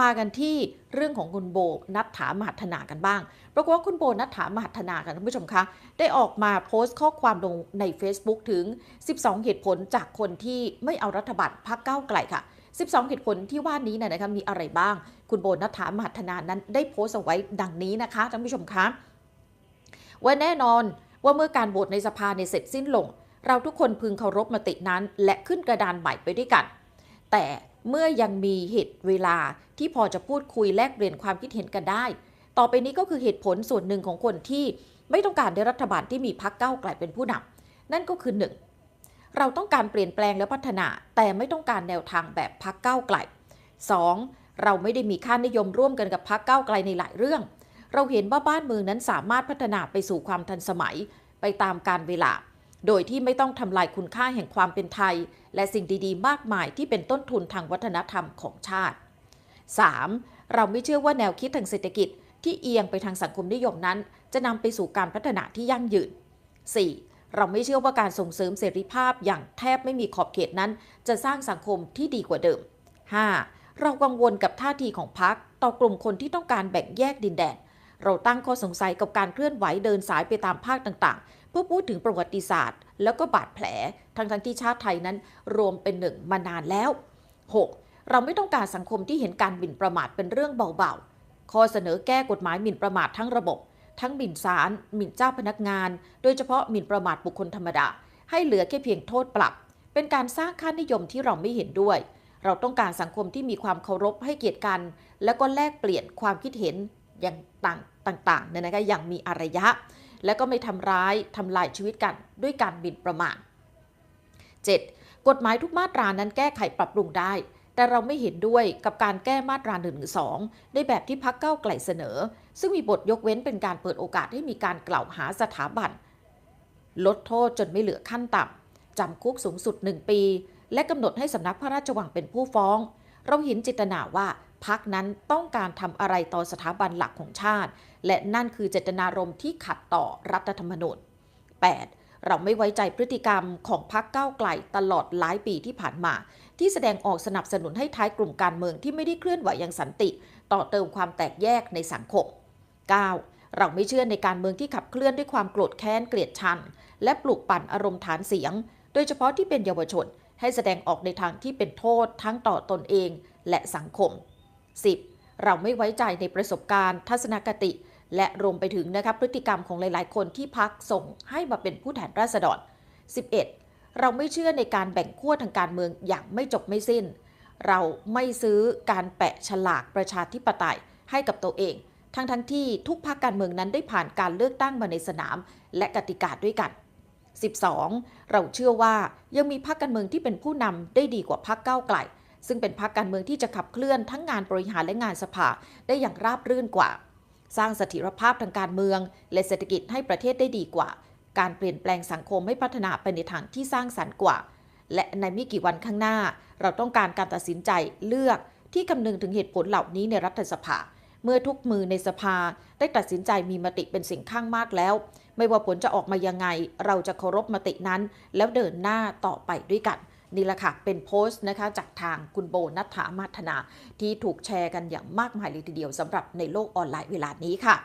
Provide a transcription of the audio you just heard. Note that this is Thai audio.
มากันที่เรื่องของคุณโบนัทถามหัฒนากันบ้าง ปรากฏว่าคุณโบนัทถามหัฒนาค่ะท่านผู้ชมคะ ได้ออกมาโพสต์ข้อความลงใน Facebook ถึง 12 เหตุผลจากคนที่ไม่เอารัฐบาลพักเก้าไกลค่ะ 12 เหตุผลที่ว่านี้นี่ยนะคะมีอะไรบ้าง คุณโบนัทถามหัฒนานั้นได้โพสต์เอาไว้ดังนี้นะคะท่านผู้ชมคะว่าแน่นอนว่าเมื่อการโหวตในสภาในเสร็จสิ้นลง เราทุกคนพึงเคารพมตินั้น และขึ้นกระดานใหม่ไปด้วยกัน แต่ เมื่อยังมีเหตุเวลาที่พอจะพูดคุยแลกเปลี่ยนความคิดเห็นกันได้ ต่อไปนี้ก็คือเหตุผลส่วนหนึ่งของคนที่ไม่ต้องการได้รัฐบาลที่มีพรรคก้าไกลเป็นผู้นำนั่นก็คือหนึ่งเราต้องการเปลี่ยนแปลงและพัฒนา แต่ไม่ต้องการแนวทางแบบพรรคก้าไกล 2. เราไม่ได้มีค่านิยมร่วมกันกับพรรคก้าไกลในหลายเรื่อง เราเห็นว่าบ้านเมืองนั้นสามารถพัฒนาไปสู่ความทันสมัย ไปตามการเวลา โดยที่ไม่ต้องทำลายคุณค่าแห่งความเป็นไทย และสิ่งดีๆ มากมายที่เป็นต้นทุนทางวัฒนธรรมของชาติ 3. เราไม่เชื่อว่าแนวคิดทางเศรษฐกิจที่เอียงไปทางสังคมนิยมนั้น จะนำไปสู่การพัฒนาที่ยั่งยืน 4. เราไม่เชื่อว่าการส่งเสริมเสรีภาพอย่างแทบไม่มีขอบเขตนั้น จะสร้างสังคมที่ดีกว่าเดิม 5. เรากังวลกับท่าทีของพรรคต่อกลุ่มคนที่ต้องการแบ่งแยกดินแดน เราตั้งข้อสงสัยกับการเคลื่อนไหวเดินสายไปตามภาคต่างๆ เพื่อพูดถึงประวัติศาสตร์ แล้วก็บาดแผล ทั้งทั้งที่ชาติไทยนั้นรวมเป็นหนึ่งมานานแล้ว 6. เราไม่ต้องการสังคมที่เห็นการหมิ่นประมาทเป็นเรื่องเบาๆ ข้อเสนอแก้กฎหมายหมิ่นประมาททั้งระบบ ทั้งหมิ่นศาลหมิ่นเจ้าพนักงาน โดยเฉพาะหมิ่นประมาทบุคคลธรรมดา ให้เหลือแค่เพียงโทษปรับ เป็นการสร้างค่านิยมที่เราไม่เห็นด้วยเราต้องการสังคมที่มีความเคารพให้เกียรติกัน แล้วก็แลกเปลี่ยนความคิดเห็น อย่างต่างต่างๆเนี่ยนะคะอย่างมีอารยะ และก็ไม่ทำร้ายทำลายชีวิตกันด้วยการหมิ่นประมาท 7. กฎหมายทุกมาตรานั้นแก้ไขปรับปรุงได้ แต่เราไม่เห็นด้วยกับการแก้มาตรา1นึในแบบที่พักเก้าไกลเสนอ ซึ่งมีบทยกเว้นเป็นการเปิดโอกาสให้มีการกล่าวหาสถาบัน ลดโทษจนไม่เหลือขั้นต่ำจำคุกสูงสุด 1 ปี และกำหนดให้สำนักพระราชวังเป็นผู้ฟ้อง เราเห็นจิตนาว่า พักนั้นต้องการทำอะไรต่อสถาบันหลักของชาติ และนั่นคือเจตนารมณ์ที่ขัดต่อรัฐธรรมนูญ 8. เราไม่ไว้ใจพฤติกรรมของพรรคก้าวไกลตลอดหลายปีที่ผ่านมา ที่แสดงออกสนับสนุนให้ท้ายกลุ่มการเมืองที่ไม่ได้เคลื่อนไหวอย่างสันติ ต่อเติมความแตกแยกในสังคม 9. เราไม่เชื่อในการเมืองที่ขับเคลื่อนด้วยความโกรธแค้นเกลียดชังและปลุกปั่นอารมณ์ฐานเสียง โดยเฉพาะที่เป็นเยาวชนให้แสดงออกในทางที่เป็นโทษทั้งต่อตนเองและสังคม 10. เราไม่ไว้ใจในประสบการณ์ ทัศนคติ และรวมไปถึงนะครับพฤติกรรมของหลาย ๆ คนที่พักส่งให้มาเป็นผู้แทนราษฎร 11. เราไม่เชื่อในการแบ่งขั้วทางการเมืองอย่างไม่จบไม่สิ้น เราไม่ซื้อการแปะฉลากประชาธิปไตยให้กับตัวเอง ทั้งทั้งที่ทุกพรรคการเมืองนั้นได้ผ่านการเลือกตั้งมาในสนาม และกติกาด้วยกัน 12. เราเชื่อว่ายังมีพรรคการเมืองที่เป็นผู้นำได้ดีกว่าพรรคก้าวไกล ซึ่งเป็นพรรคการเมืองที่จะขับเคลื่อนทั้งงานบริหารและงานสภาได้อย่างราบรื่นกว่า สร้างเสถียรภาพทางการเมือง และเศรษฐกิจให้ประเทศได้ดีกว่า การเปลี่ยนแปลงสังคมให้พัฒนาไปในทางที่สร้างสรรค์กว่า และในไม่กี่วันข้างหน้า เราต้องการการตัดสินใจเลือกที่คำนึงถึงเหตุผลเหล่านี้ในรัฐสภา เมื่อทุกมือในสภาได้ตัดสินใจมีมติเป็นสิ่งข้างมากแล้ว ไม่ว่าผลจะออกมายังไง เราจะเคารพมตินั้น แล้วเดินหน้าต่อไปด้วยกัน นี่แหละค่ะ เป็นโพสต์นะคะจากทางคุณโบนัฐามาธนา ที่ถูกแชร์กันอย่างมากมายเลยทีเดียวสำหรับในโลกออนไลน์เวลานี้ค่ะ